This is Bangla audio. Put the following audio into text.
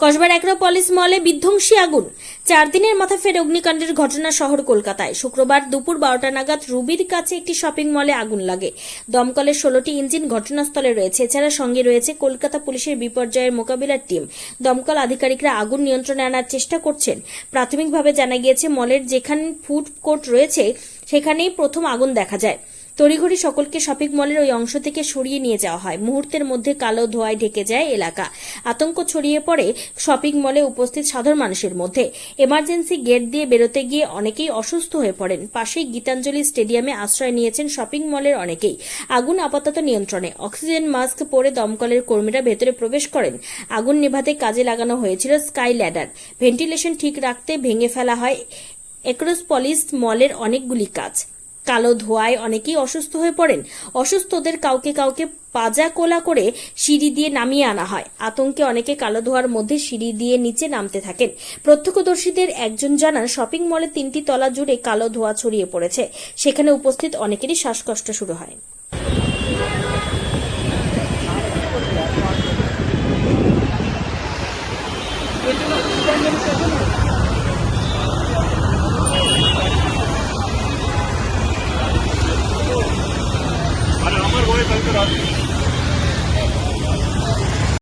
কসবার অ্যাক্রোপলিস মলে বিধ্বংসী আগুন। চার দিনের মাথা ফের অগ্নিকাণ্ডের ঘটনা শহর কলকাতায়। শুক্রবার দুপুর বারোটা নাগাদ রুবির কাছে একটি শপিং মলে আগুন লাগে। দমকলের ষোলোটি ইঞ্জিন ঘটনাস্থলে রয়েছে। এছাড়া সঙ্গে রয়েছে কলকাতা পুলিশের বিপর্যয়ের মোকাবিলার টিম। দমকল আধিকারিকরা আগুন নিয়ন্ত্রণে আনার চেষ্টা করছেন। প্রাথমিকভাবে জানা গিয়েছে, মলের যেখানে ফুড কোর্ট রয়েছে, সেখানেই প্রথম আগুন দেখা যায়। তড়িঘড়ি সকলকে শপিং মলের ওই অংশ থেকে সরিয়ে নিয়ে যাওয়া হয়। মুহূর্তের মধ্যে কালো ধোঁয়ায় ঢেকে যায় এলাকা। আতঙ্ক ছড়িয়ে পড়ে শপিং মলে উপস্থিত সাধারণ মানুষের মধ্যে। এমার্জেন্সি গেট দিয়ে বেরোতে গিয়ে অনেকেই অসুস্থ হয়ে পড়েন। পাশেই গীতাঞ্জলি স্টেডিয়ামে আশ্রয় নিয়েছেন শপিং মলের অনেকেই। আগুন আপাতত নিয়ন্ত্রণে। অক্সিজেন মাস্ক পরে দমকলের কর্মীরা ভেতরে প্রবেশ করেন। আগুন নেভাতে কাজে লাগানো হয়েছিল স্কাই ল্যাডার। ভেন্টিলেশন ঠিক রাখতে ভেঙে ফেলা হয় একরোসপলিস মলের অনেকগুলি কাজ। কালো ধোয়ায় অনেকেই অসুস্থ হয়ে পড়েন। অসুস্থদের কাউকে কাউকে পাজা কোলা করে সিঁড়ি দিয়ে নামিয়ে আনা হয়। আতঙ্কে অনেকে কালো ধোয়ার মধ্যে সিঁড়ি দিয়ে নিচে নামতে থাকেন। প্রত্যক্ষদর্শীদের একজন জানান, শপিং মলে তিনটি তলা জুড়ে কালো ধোয়া ছড়িয়ে পড়েছে। সেখানে উপস্থিত অনেকেরই শ্বাসকষ্ট শুরু হয়।